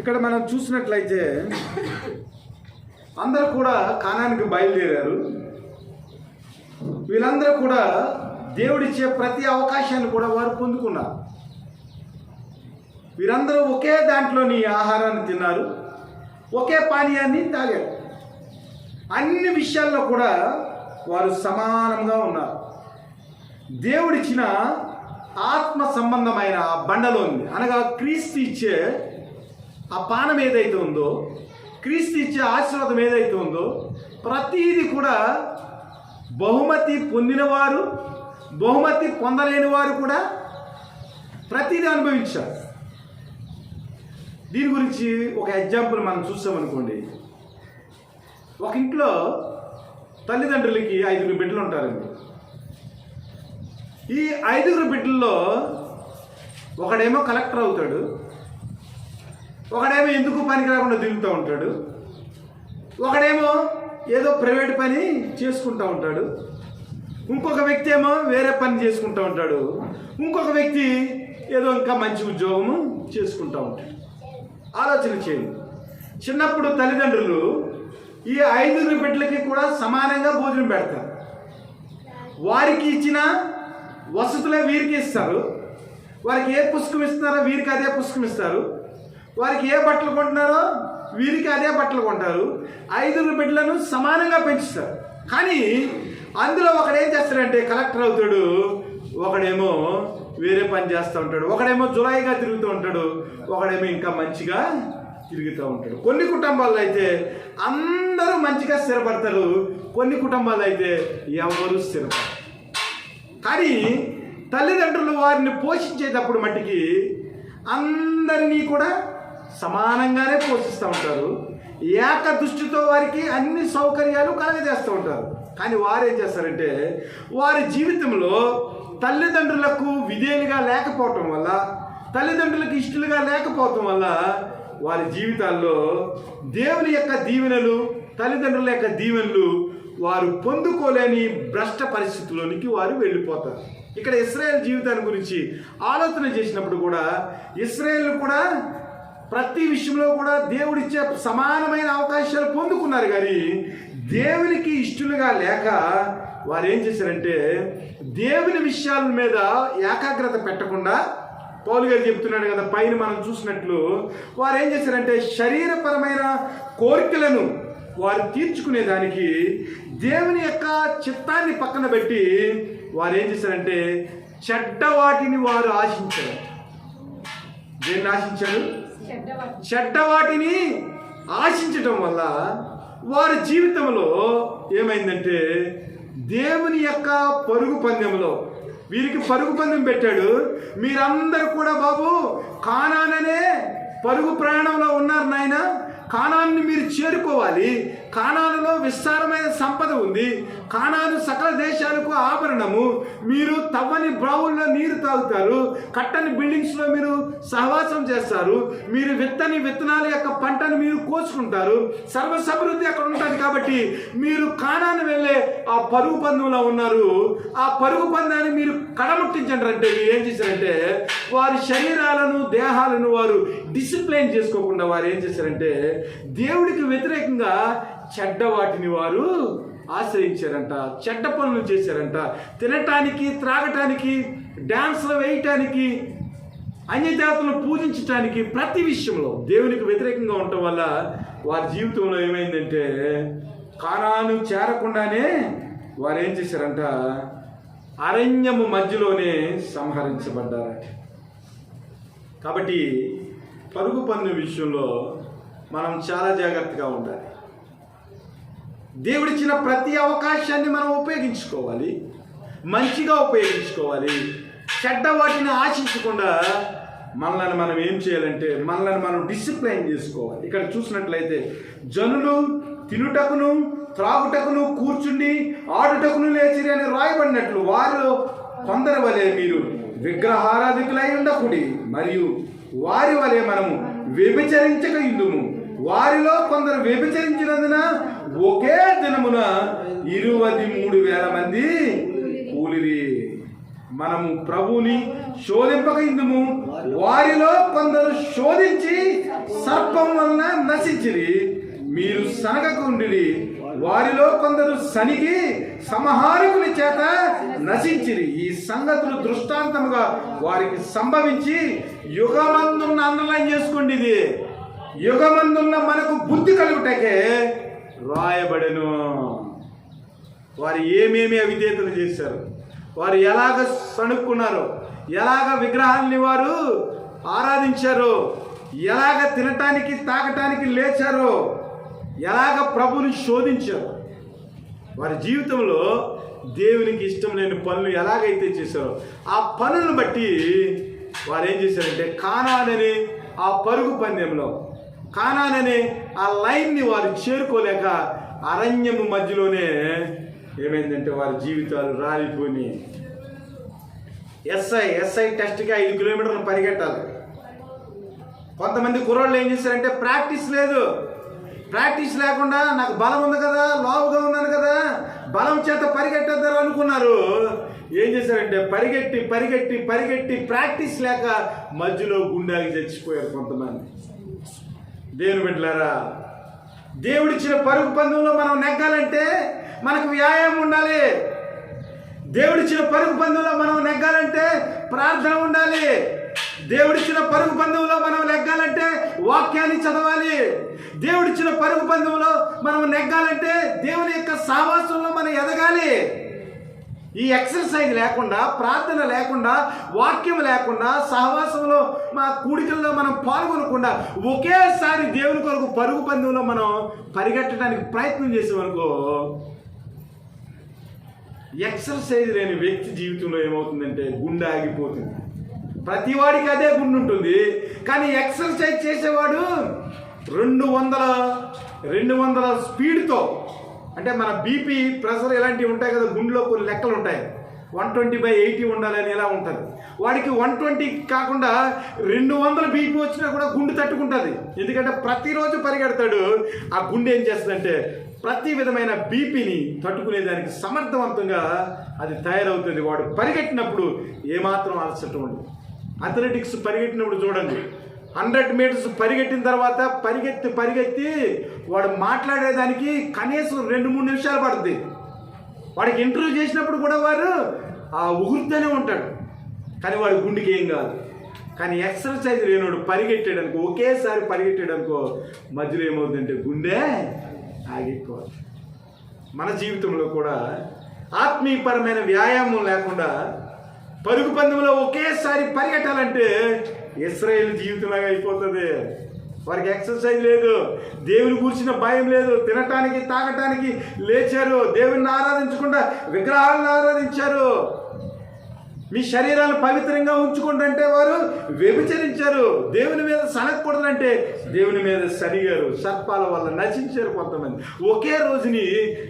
ఇక్కడ మనం చూసినట్లయితే అందరూ కూడా కానానికి బయలుదేరారు. వీళ్ళందరూ కూడా దేవుడిచ్చే ప్రతి అవకాశాన్ని కూడా వారు పొందుకున్నారు. వీరందరూ ఒకే దాంట్లోని ఆహారాన్ని తిన్నారు ఒకే పానీయాన్ని తాగారు. అన్ని విషయాల్లో కూడా వారు సమానంగా ఉన్నారు. దేవుడిచ్చిన ఆత్మ సంబంధమైన బండలో ఉంది అనగా క్రీస్తు ఇచ్చే ఆ పానం ఏదైతే ఉందో క్రీస్తు ఇచ్చే ఆశీర్వాదం ఏదైతే ఉందో ప్రతీది కూడా బహుమతి పొందినవారు బహుమతి పొందలేని వారు కూడా ప్రతీది అనుభవించారు. దీని గురించి ఒక ఎగ్జాంపుల్ మనం చూసామనుకోండి ఒక ఇంట్లో తల్లిదండ్రులకి ఐదుగురు బిడ్డలు ఉంటారండి. ఈ ఐదుగురు బిడ్డల్లో ఒకడేమో కలెక్టర్ అవుతాడు ఒకడేమో ఎందుకు పనికి రాకుండా తిరుగుతూ ఉంటాడు? ఒకడేమో ఏదో ప్రైవేట్ పని చేసుకుంటూ ఉంటాడు. ఇంకొక వ్యక్తి ఏమో వేరే పని చేసుకుంటూ ఉంటాడు. ఇంకొక వ్యక్తి ఏదో ఇంకా మంచి ఉద్యోగము చేసుకుంటూ ఉంటాడు. ఆలోచన చేయండి. చిన్నప్పుడు తల్లిదండ్రులు ఈ ఐదుగురు బిడ్డలకి కూడా సమానంగా భోజనం పెడతారు. వారికి ఇచ్చిన వసతులే వీరికి ఇస్తారు. వారికి ఏ పుస్తకం ఇస్తున్నారో వీరికి అదే పుస్తకం ఇస్తారు. వారికి ఏ బట్టలు కొంటున్నారో వీరికి అదే బట్టలు కొంటారు. ఐదుగురు బిడ్డలను సమానంగా పెంచుతారు. కానీ అందులో ఒకడు ఏం చేస్తాడంటే కలెక్టర్ అవుతాడు. ఒకడేమో వేరే పని చేస్తూ ఉంటాడు. ఒకడేమో జులాయిగా తిరుగుతూ ఉంటాడు. ఒకడేమో ఇంకా మంచిగా తిరుగుతూ ఉంటాడు. కొన్ని కుటుంబాల్లో అయితే అందరూ మంచిగా స్థిరపడతారు. కొన్ని కుటుంబాలు అయితే ఎవరు స్థిరపడరు. కానీ తల్లిదండ్రులు వారిని పోషించేటప్పుడు మట్టికి అందరినీ కూడా సమానంగానే పోషిస్తూ ఉంటారు. ఏక దృష్టితో వారికి అన్ని సౌకర్యాలు కలగజేస్తూ ఉంటారు. కానీ వారు ఏం చేస్తారంటే వారి జీవితంలో తల్లిదండ్రులకు విధేయులుగా లేకపోవటం వల్ల తల్లిదండ్రులకు ఇష్టలుగా లేకపోవటం వల్ల వారి జీవితాల్లో దేవుని యొక్క దీవెనలు తల్లిదండ్రుల యొక్క దీవెనలు వారు పొందుకోలేని భ్రష్ట పరిస్థితుల్లోనికి వారు వెళ్ళిపోతారు. ఇక్కడ ఇస్రాయేల్ జీవితాన్ని గురించి ఆలోచన చేసినప్పుడు కూడా ఇస్రాయేల్ కూడా ప్రతి విషయంలో కూడా దేవుడిచ్చే సమానమైన అవకాశాలు పొందుకున్నారు కానీ దేవునికి ఇష్టలుగా లేక వారు ఏం చేశారంటే దేవుని విషయాల మీద ఏకాగ్రత పెట్టకుండా పౌలు గారు చెప్తున్నాడు కదా పైన మనం చూసినట్లు వారు ఏం చేశారంటే శరీరపరమైన కోరికలను వారు తీర్చుకునే దానికి దేవుని యొక్క చిత్తాన్ని పక్కన పెట్టి వారు ఏం చేశారంటే చెడ్డ వాటిని వారు ఆశించారు. దేన్ని ఆశించారు? చెడ్డ వాటిని ఆశించటం వల్ల వారి జీవితంలో ఏమైందంటే దేవుని యొక్క పరుగు పందెంలో వీరికి పరుగు పందెం పెట్టాడు. మీరందరూ కూడా బాబు కానాననే పరుగు ప్రయాణంలో ఉన్నారు నాయన. కానాన్ని మీరు చేరుకోవాలి. కానానులో విస్తారమైన సంపద ఉంది. కానాను సకల దేశాలకు ఆభరణము. మీరు తవ్వని బ్రావుల్లో నీరు తాగుతారు. కట్టని బిల్డింగ్స్లో మీరు సహవాసం చేస్తారు. మీరు విత్తని విత్తనాల యొక్క పంటను మీరు కోసుకుంటారు. సర్వ సమృద్ధి అక్కడ ఉంటుంది కాబట్టి మీరు కానాన్ని వెళ్ళే ఆ పరుగు పందంలో ఉన్నారు. ఆ పరుగు పందాన్ని మీరు కడముట్టించండి అంటే ఏం చేశారంటే వారి శరీరాలను దేహాలను వారు డిసిప్లైన్ చేసుకోకుండా వారు ఏం చేశారంటే దేవుడికి వ్యతిరేకంగా చెడ్డ వాటిని వారు ఆశ్రయించారంట చెడ్డ పనులు చేశారంట. తినటానికి త్రాగటానికి డ్యాన్స్లు వేయటానికి అన్యజాతులను పూజించటానికి ప్రతి విషయంలో దేవునికి వ్యతిరేకంగా ఉండటం వల్ల వారి జీవితంలో ఏమైందంటే కానాను చేరకుండానే వారు ఏం చేశారంట అరణ్యము మధ్యలోనే సంహరించబడ్డారట. కాబట్టి పరుగు పన్ను విషయంలో మనం చాలా జాగ్రత్తగా ఉండాలి. దేవుడిచ్చిన ప్రతి అవకాశాన్ని మనం ఉపయోగించుకోవాలి. మంచిగా ఉపయోగించుకోవాలి. చెడ్డ వాటిని ఆశించకుండా మనల్ని మనం ఏం చేయాలంటే మనల్ని మనం డిసిప్లైన్ చేసుకోవాలి. ఇక్కడ చూసినట్లయితే జనులు తినుటకును త్రాగుటకును కూర్చుండి ఆడుటకును లేచిరి అని రాయబడినట్లు వారు కొందరి వలె మీరు విగ్రహారాధికులై ఉండకుడి. మరియు వారి వలె మనము వ్యభిచరించక ఇందుము. వారిలో కొందరు వ్యభిచరించినందున ఒకే దినమున ఇరవై మూడు వేల మంది కూలిరి. మనము ప్రభుని శోధింపక ఇందుము. వారిలో కొందరు శోధించి సర్పం వలన నశించిరి. మీరు సనగకుండి వారిలో కొందరు సనిగి సమహారకుని చేత నశించిరి. ఈ సంగతులు దృష్టాంతముగా వారికి సంభవించి యుగమందున్న అండర్లైన్ చేసుకోండి ఇది. యుగమందున్న మనకు బుద్ధి కలుగుటకే రాయబడెను. వారు ఏమేమి అవిధేతలు చేశారు? వారు ఎలాగ సణుక్కున్నారు ఎలాగ విగ్రహాల్ని వారు ఆరాధించారు ఎలాగ తినటానికి తాగటానికి లేచారో ఎలాగ ప్రభుని శోధించారు? వారి జీవితంలో దేవునికి ఇష్టం లేని పనులు ఎలాగైతే చేశారో ఆ పనులను బట్టి వారు ఏం చేశారంటే కానానని ఆ పరుగు పందెంలో కానానని ఆ లైన్ని వారు చేరుకోలేక అరణ్యము మధ్యలోనే ఏమైందంటే వారి జీవితాలు రాలిపోయి ఎస్ఐ ఎస్ఐ టెస్ట్కి ఐదు కిలోమీటర్లు పరిగెట్టాలి. కొంతమంది కుర్రోళ్ళు ఏం చేశారంటే ప్రాక్టీస్ లేదు. ప్రాక్టీస్ లేకుండా నాకు బలం ఉంది కదా లావుగా ఉన్నాను కదా బలం చేత పరిగెట్టద్దారు అనుకున్నారు. ఏం చేశారంటే పరిగెట్టి పరిగెట్టి పరిగెట్టి ప్రాక్టీస్ లేక మధ్యలో గుండాకి చచ్చిపోయారు కొంతమంది. దేవుని బిడ్డలారా దేవుడిచ్చిన పరుగు పందెంలో మనం నెగ్గాలంటే మనకు వ్యాయామం ఉండాలి. దేవుడిచ్చిన పరుగు పందెంలో మనం నెగ్గాలంటే ప్రార్థన ఉండాలి. దేవుడిచ్చిన పరుగు పందెంలో మనం నెగ్గాలంటే వాక్యాన్ని చదవాలి. దేవుడిచ్చిన పరుగు పందెంలో మనం నెగ్గాలంటే దేవుని యొక్క సావాసంలో మనం ఎదగాలి. ఈ ఎక్సర్సైజ్ లేకుండా ప్రార్థన లేకుండా వాక్యం లేకుండా సహవాసంలో మా కూడికల్లో మనం పాల్గొనకుండా ఒకేసారి దేవుని కొరకు పరుగు పందెంలో మనం పరిగెట్టడానికి ప్రయత్నం చేసామనుకో ఎక్సర్సైజ్ లేని వ్యక్తి జీవితంలో ఏమవుతుందంటే గుండె ఆగిపోతుంది. ప్రతి వాడికి అదే గుండు ఉంటుంది కానీ ఎక్సర్సైజ్ చేసేవాడు రెండు వందల రెండు వందల స్పీడ్తో అంటే మన బీపీ ప్రెషర్ ఇలాంటివి ఉంటాయి కదా గుండెలో కొన్ని లెక్కలు ఉంటాయి. వన్ ట్వంటీ బై ఎయిటీ ఉండాలని ఎలా ఉంటుంది? వాడికి వన్ ట్వంటీ కాకుండా రెండు వందల బీపీ వచ్చినా కూడా గుండె తట్టుకుంటుంది. ఎందుకంటే ప్రతిరోజు పరిగెడతాడు. ఆ గుండె ఏం చేస్తుందంటే ప్రతి విధమైన బీపీని తట్టుకునేదానికి సమర్థవంతంగా అది తయారవుతుంది. వాడు పరిగెట్టినప్పుడు ఏమాత్రం అలసట ఉండదు. అథ్లెటిక్స్ పరిగెట్టినప్పుడు చూడండి. హండ్రెడ్ మీటర్స్ పరిగెట్టిన తర్వాత పరిగెత్తి పరిగెత్తి వాడు మాట్లాడేదానికి కనీసం రెండు మూడు నిమిషాలు పడుతుంది వాడికి ఇంటర్వ్యూ చేసినప్పుడు కూడా వారు ఆ ఉగురుతూనే ఉంటాడు. కానీ వాడి గుండెకి ఏం కాదు. కానీ ఎక్సర్సైజ్ లేనివాడు పరిగెట్టాడు అనుకో ఒకేసారి పరిగెట్టాడు అనుకో మధ్యలో ఏమవుతుందంటే గుండె ఆగిపోవాలి మన జీవితంలో కూడా ఆత్మీయపరమైన వ్యాయామం లేకుండా పరుగు పందెంలో ఒకేసారి పరిగెట్టాలంటే ఇస్రాయేల్ జీవితంలాగా అయిపోతుంది. వారికి ఎక్సర్సైజ్ లేదు దేవుని కూర్చిన భయం లేదు తినటానికి తాగటానికి లేచారు. దేవుణ్ణి ఆరాధించకుండా విగ్రహాలను ఆరాధించారు. మీ శరీరాలు పవిత్రంగా ఉంచుకుంటుంటే వారు వ్యభిచరించారు. దేవుని మీద సనకూడదంటే దేవుని మీద సరిగారు సర్పాల వల్ల నశించారు కొంతమంది. ఒకే రోజుని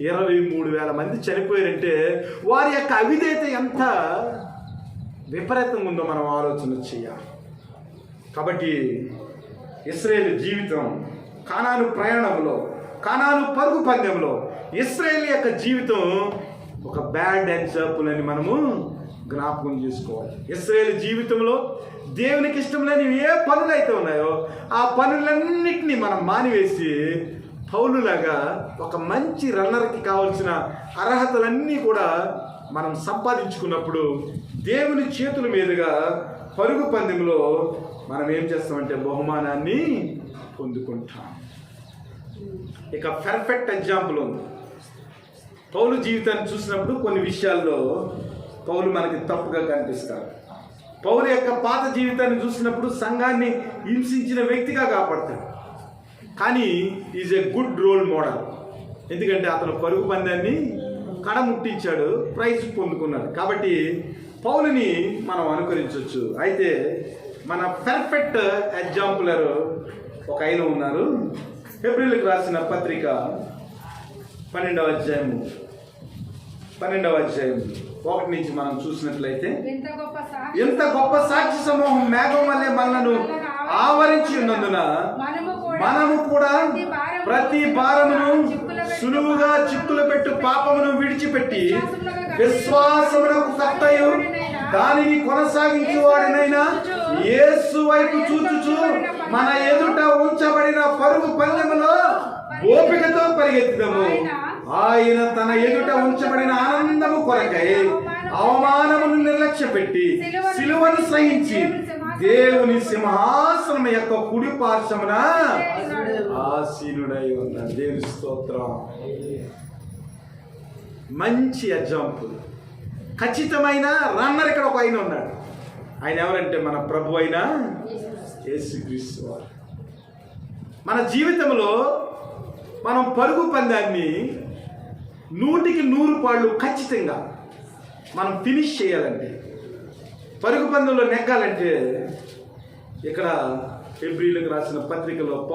ఇరవై మూడు వేల మంది చనిపోయారంటే వారి యొక్క అవిధేత ఎంత? విపరీతంగా ఉందో మనం ఆలోచన చేయాలి. కాబట్టి ఇస్రాయేల్ జీవితం కానాను ప్రయాణంలో కానాను పరుగు పందెంలో ఇస్రాయేల్ యొక్క జీవితం ఒక బ్యాడ్ ఎగ్జాంపుల్ అని మనము జ్ఞాపకం చేసుకోవాలి. ఇస్రాయేల్ జీవితంలో దేవునికి ఇష్టం లేని ఏ పనులు అయితే ఉన్నాయో ఆ పనులన్నింటినీ మనం మానివేసి పౌలులాగా ఒక మంచి రన్నర్కి కావాల్సిన అర్హతలన్నీ కూడా మనం సంపాదించుకున్నప్పుడు దేవుని చేతుల మీదుగా పరుగు పందెంలో మనం ఏం చేస్తామంటే బహుమానాన్ని పొందుకుంటాం. ఇక పర్ఫెక్ట్ ఎగ్జాంపుల్ ఉంది. పౌలు జీవితాన్ని చూసినప్పుడు కొన్ని విషయాల్లో పౌలు మనకి తప్పుగా కనిపిస్తారు పౌలు యొక్క పాత జీవితాన్ని చూసినప్పుడు సంఘాన్ని హింసించిన వ్యక్తిగా కాపాడతాడు. కానీ is a good role model ఎందుకంటే అతను పరుగు పందాన్ని కడముట్టించాడు ప్రైజ్ పొందుకున్నాడు. కాబట్టి పౌలుని మనం అనుకరించవచ్చు అయితే మన పర్ఫెక్ట్ ఎగ్జాంపులర్ ఒక ఆయన ఉన్నారు. ఫిబ్రిల్కి రాసిన పత్రిక పన్నెండవ అధ్యాయము. పన్నెండవ అధ్యాయం ఒకటి నుంచి మనం చూసినట్లయితే ఎంత గొప్ప సాక్షి ఎంత గొప్ప సాక్షి సమూహం మేఘం వల్లే మనలను ఆవరించి ఉన్నందున మనము కూడా ప్రతి భారమును సులువుగా చిక్కులు పెట్టు పాపమును విడిచిపెట్టి విశ్వాసమునకు కర్తయు దానిని కొనసాగించువాడినైనా యేసు వైపు చూచుచు. మన ఎదుట ఉంచబడిన పరుగు పందెములో ఓపికతో పరిగెత్తుదము. ఆయన తన ఎదుట ఉంచబడిన ఆనందము కొరకై అవమానమును నిర్లక్ష్య పెట్టి సిలువను సహించి దేవుని సింహాసనం యొక్క కుడి పార్శ్వమున ఆసీనుడై ఉన్నాడు దేవుని స్తోత్రం. మంచి ఎగ్జాంపుల్ ఖచ్చితమైన రన్నర్ ఇక్కడ ఒక ఆయన ఉన్నాడు. ఆయన ఎవరంటే మన ప్రభు అయిన యేసుక్రీస్తు వారు. మన జీవితంలో మనం పరుగు పందాన్ని నూటికి నూరు పాళ్ళు ఖచ్చితంగా మనం ఫినిష్ చేయాలంటే పరుగు పందులో నెగ్గాలంటే ఇక్కడ ఫిబ్రిలకు రాసిన పత్రికలో పౌ